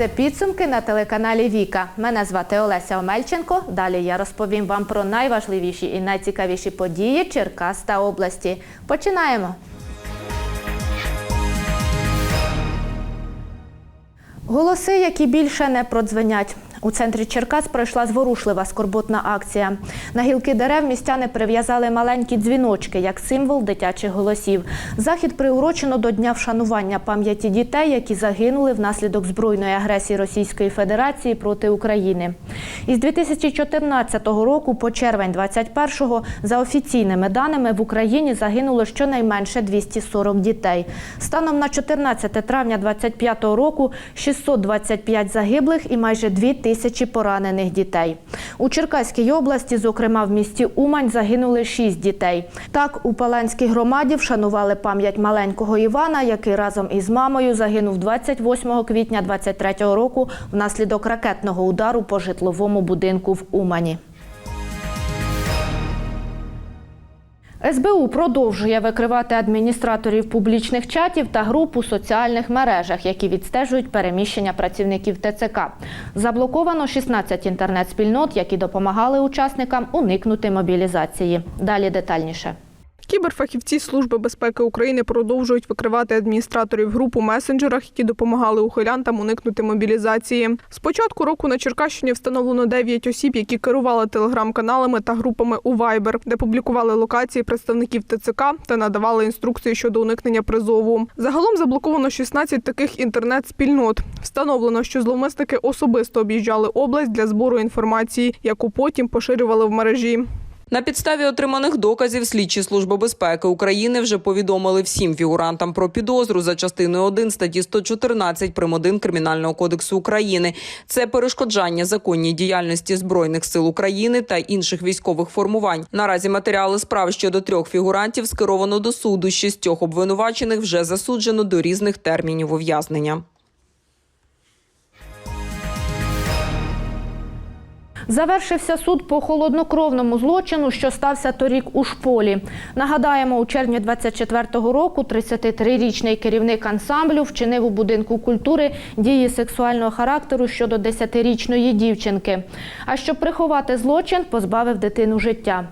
це підсумки на телеканалі Віка. Мене звати Олеся Омельченко. Далі я розповім вам про найважливіші і найцікавіші події Черкас та області. Починаємо. Голоси, які більше не продзвенять. У центрі Черкас пройшла зворушлива скорботна акція. На гілки дерев містяни прив'язали маленькі дзвіночки як символ дитячих голосів. Захід приурочено до дня вшанування пам'яті дітей, які загинули внаслідок збройної агресії Російської Федерації проти України. Із 2014 року по червень 2021 за офіційними даними в Україні загинуло щонайменше 240 дітей. Станом на 14 травня 2025 року 625 загиблих і майже 2 тисячі поранених дітей. У Черкаській області, зокрема в місті Умань, загинули шість дітей. Так, у Паланській громаді вшанували пам'ять маленького Івана, який разом із мамою загинув 28 квітня 2023 року внаслідок ракетного удару по житловому будинку в Умані. СБУ продовжує викривати адміністраторів публічних чатів та груп у соціальних мережах, які відстежують переміщення працівників ТЦК. Заблоковано 16 інтернет-спільнот, які допомагали учасникам уникнути мобілізації. Далі детальніше. Кіберфахівці Служби безпеки України продовжують викривати адміністраторів груп у месенджерах, які допомагали ухилянтам уникнути мобілізації. З початку року на Черкащині встановлено 9 осіб, які керували телеграм-каналами та групами у Viber, де публікували локації представників ТЦК та надавали інструкції щодо уникнення призову. Загалом заблоковано 16 таких інтернет-спільнот. Встановлено, що зловмисники особисто об'їжджали область для збору інформації, яку потім поширювали в мережі. На підставі отриманих доказів слідчі служби безпеки України вже повідомили всім фігурантам про підозру за частиною 1 статті 114 прим. 1 Кримінального кодексу України. Це перешкоджання законній діяльності збройних сил України та інших військових формувань. Наразі матеріали справ щодо трьох фігурантів скеровано до суду. Шістьох обвинувачених вже засуджено до різних термінів ув'язнення. Завершився суд по холоднокровному злочину, що стався торік у шполі. Нагадаємо, у червні 24-го року 33-річний керівник ансамблю вчинив у будинку культури дії сексуального характеру щодо 10-річної дівчинки. А щоб приховати злочин, позбавив дитину життя.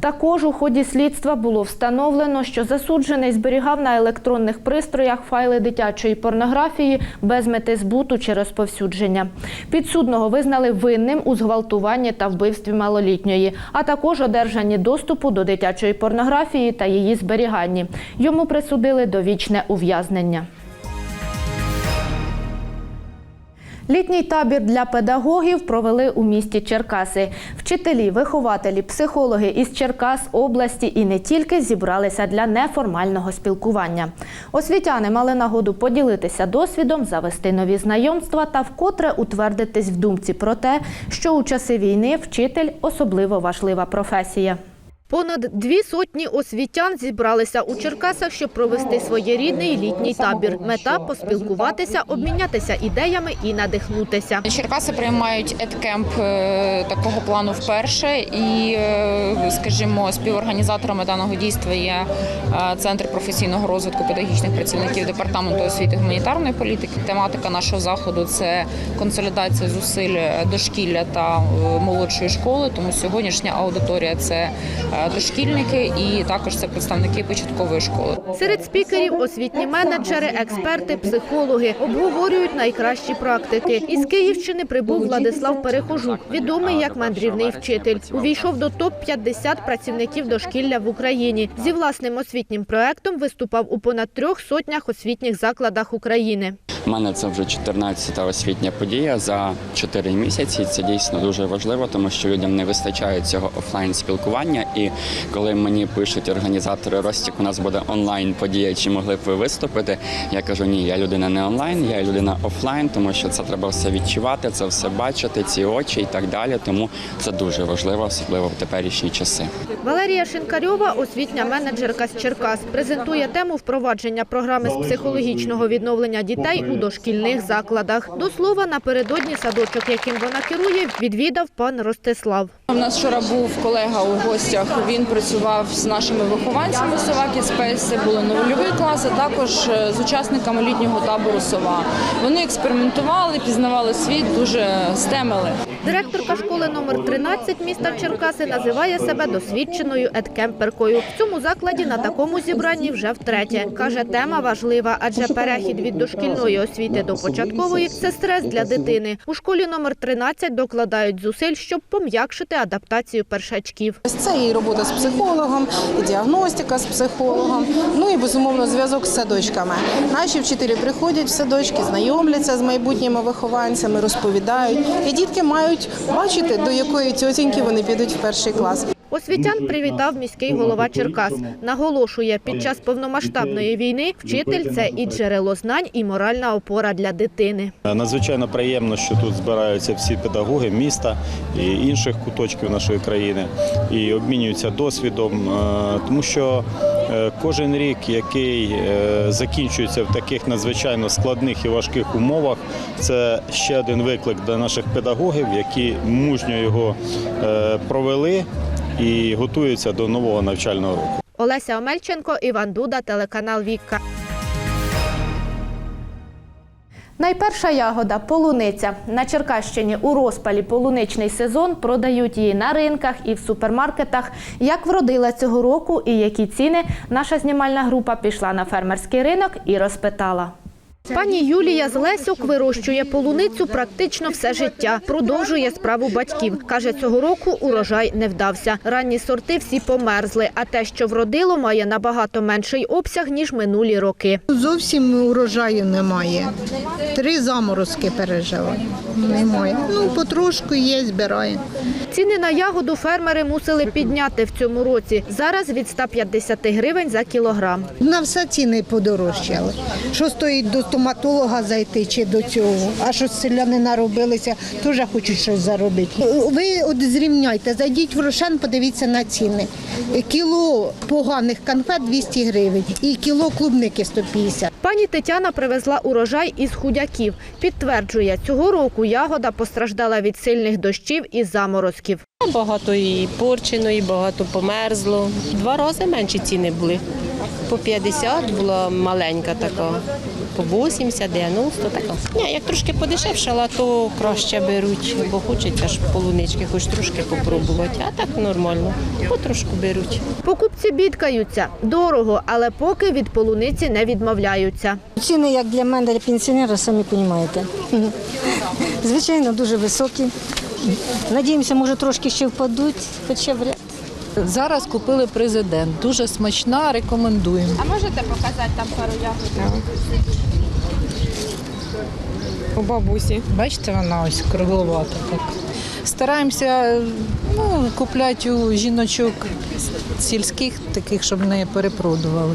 Також у ході слідства було встановлено, що засуджений зберігав на електронних пристроях файли дитячої порнографії без мети збуту чи розповсюдження. Підсудного визнали винним у зґвалтуванні та вбивстві малолітньої, а також одержанні доступу до дитячої порнографії та її зберіганні. Йому присудили довічне ув'язнення. Літній табір для педагогів провели у місті Черкаси. Вчителі, вихователі, психологи із Черкас області і не тільки зібралися для неформального спілкування. Освітяни мали нагоду поділитися досвідом, завести нові знайомства та вкотре утвердитись в думці про те, що у часи війни вчитель особливо важлива професія. Понад дві сотні освітян зібралися у Черкасах, щоб провести своєрідний літній табір. Мета поспілкуватися, обмінятися ідеями і надихнутися. Черкаси приймають едкемп е, такого плану вперше, і, е, скажімо, співорганізаторами даного дійства є е, Центр професійного розвитку педагогічних працівників департаменту освіти і гуманітарної політики. Тематика нашого заходу це консолідація зусиль дошкілля та молодшої школи. Тому сьогоднішня аудиторія це дошкільники і також це представники початкової школи. Серед спікерів освітні менеджери, експерти, психологи обговорюють найкращі практики. Із Київщини прибув Владислав Перехожук, відомий як мандрівний вчитель. Увійшов до топ 50 працівників дошкілля в Україні. Зі власним освітнім проектом виступав у понад трьох сотнях освітніх закладах України. У мене це вже 14-та освітня подія за 4 місяці. Це дійсно дуже важливо, тому що людям не вистачає цього офлайн спілкування. І коли мені пишуть організатори Ростік, у нас буде онлайн подія, чи могли б ви виступити? Я кажу, ні, я людина не онлайн, я людина офлайн, тому що це треба все відчувати, це все бачити, ці очі і так далі. Тому це дуже важливо, особливо в теперішні часи. Валерія Шинкарьова, освітня менеджерка з Черкас, презентує тему впровадження програми з психологічного відновлення дітей у дошкільних закладах. До слова, напередодні садочок, яким вона керує, відвідав пан Ростислав. У нас вчора був колега у гостях. Він працював з нашими вихованцями Соваки Спейс. Це були нульовий клас, а також е, з учасниками літнього табору Сова. Вони експериментували, пізнавали світ, дуже стемили. Директорка школи номер 13 міста Черкаси називає себе досвідченою едкемперкою. В цьому закладі на такому зібранні вже втретє. Каже, тема важлива, адже перехід від дошкільної освіти до початкової – це стрес для дитини. У школі номер 13 докладають зусиль, щоб пом'якшити адаптацію першачків. Це і робота з психологом, і діагностика з психологом, ну і безумовно зв'язок з садочками. Наші вчителі приходять в садочки, знайомляться з майбутніми вихованцями, розповідають. І дітки мають бачити, до якої тьотіньки вони підуть в перший клас. Освітян привітав міський голова Черкас. Наголошує, під час повномасштабної війни вчитель – це і джерело знань, і моральна опора для дитини. Надзвичайно приємно, що тут збираються всі педагоги міста і інших куточків нашої країни і обмінюються досвідом, е, тому що е, кожен рік, який е, закінчується в таких надзвичайно складних і важких умовах, це ще один виклик для наших педагогів, які мужньо його е, провели і готуються до нового навчального року. Олеся Омельченко, Іван Дуда, телеканал Вікка. Найперша ягода полуниця. На Черкащині у розпалі полуничний сезон продають її на ринках і в супермаркетах. Як вродила цього року і які ціни, наша знімальна група пішла на фермерський ринок і розпитала. Пані Юлія з вирощує полуницю практично все життя. Продовжує справу батьків. Каже, цього року урожай не вдався. Ранні сорти всі померзли, а те, що вродило, має набагато менший обсяг, ніж минулі роки. Зовсім урожаю немає. Три заморозки пережила. Немає. Ну, потрошку є, збираємо. Ціни на ягоду фермери мусили підняти в цьому році. Зараз від 150 гривень за кілограм. На все ціни подорожчали. Що стоїть до стоматолога зайти чи до цього? А що селяни наробилися, теж хочуть щось заробити. Ви от зрівняйте, зайдіть в Рошен, подивіться на ціни. Кіло поганих конфет 200 гривень і кіло клубники 150. Пані Тетяна привезла урожай із худяків. Підтверджує, цього року ягода постраждала від сильних дощів і заморозків. Багато і порчено, і багато померзло. Два рази менші ціни були. По 50 була маленька така, по 80, 90 така. Ні, як трошки подешевшала, то краще беруть, бо хочеться ж полунички, хоч трошки попробувати. А так нормально, потрошку беруть. Покупці бідкаються. Дорого, але поки від полуниці не відмовляються. Ціни, як для мене, для пенсіонера, самі розумієте. Звичайно, дуже високі. Надіємося, може трошки ще впадуть, хоча вряд. Зараз купили президент. Дуже смачна, рекомендуємо. А можете показати там пару ягод? У бабусі. Бачите, вона ось кругловата так. Стараємося ну, купляти у жіночок сільських, таких, щоб не перепродували.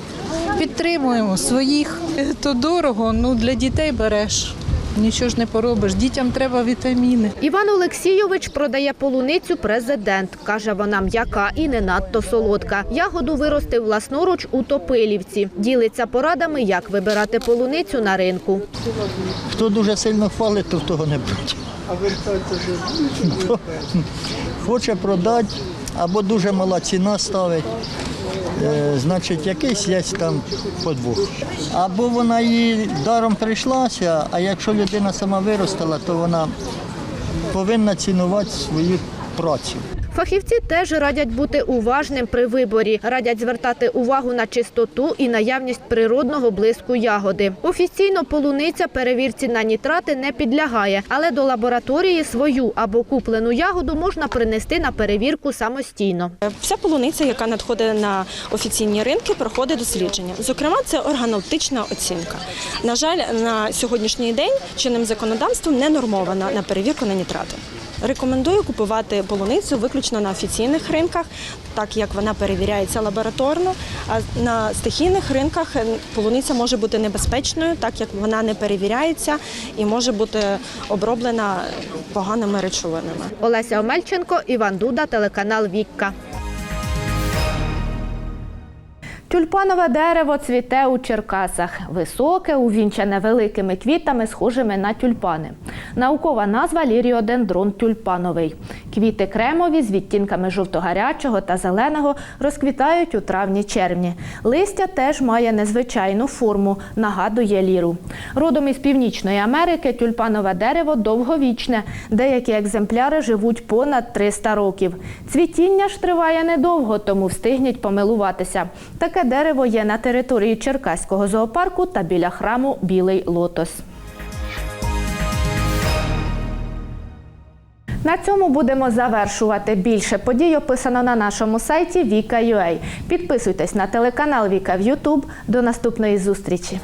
Підтримуємо своїх. То дорого, ну для дітей береш. Нічого ж не поробиш. Дітям треба вітаміни. Іван Олексійович продає полуницю президент. Каже, вона м'яка і не надто солодка. Ягоду виростив власноруч у Топилівці. Ділиться порадами, як вибирати полуницю на ринку. Хто дуже сильно хвалить, то в того не. Хто Хоче продати або дуже мала ціна ставить, значить якийсь є там подвох. Або вона їй даром прийшлася, а якщо людина сама виростила, то вона повинна цінувати свою працю. Фахівці теж радять бути уважним при виборі. Радять звертати увагу на чистоту і наявність природного блиску ягоди. Офіційно полуниця перевірці на нітрати не підлягає, але до лабораторії свою або куплену ягоду можна принести на перевірку самостійно. Вся полуниця, яка надходить на офіційні ринки, проходить дослідження. Зокрема, це органолептична оцінка. На жаль, на сьогоднішній день чинним законодавством не нормована на перевірку на нітрати. Рекомендую купувати полуницю виключно на офіційних ринках, так як вона перевіряється лабораторно. А на стихійних ринках е, полуниця може бути небезпечною, так як вона не перевіряється і може бути оброблена поганими речовинами. Олеся Омельченко, Іван Дуда, телеканал Вікка. Тюльпанове дерево цвіте у Черкасах. Високе, увінчане великими квітами, схожими на тюльпани. Наукова назва ліріодендрон тюльпановий. Квіти кремові з відтінками жовто-гарячого та зеленого розквітають у травні-червні. Листя теж має незвичайну форму, нагадує ліру. Родом із Північної Америки тюльпанове дерево довговічне. Деякі екземпляри живуть понад 300 років. Цвітіння ж триває недовго, тому встигніть помилуватися. Таке дерево є на території Черкаського зоопарку та біля храму Білий лотос. На цьому будемо завершувати. Більше подій описано на нашому сайті Віка.ua. Підписуйтесь на телеканал Віка в YouTube. До наступної зустрічі.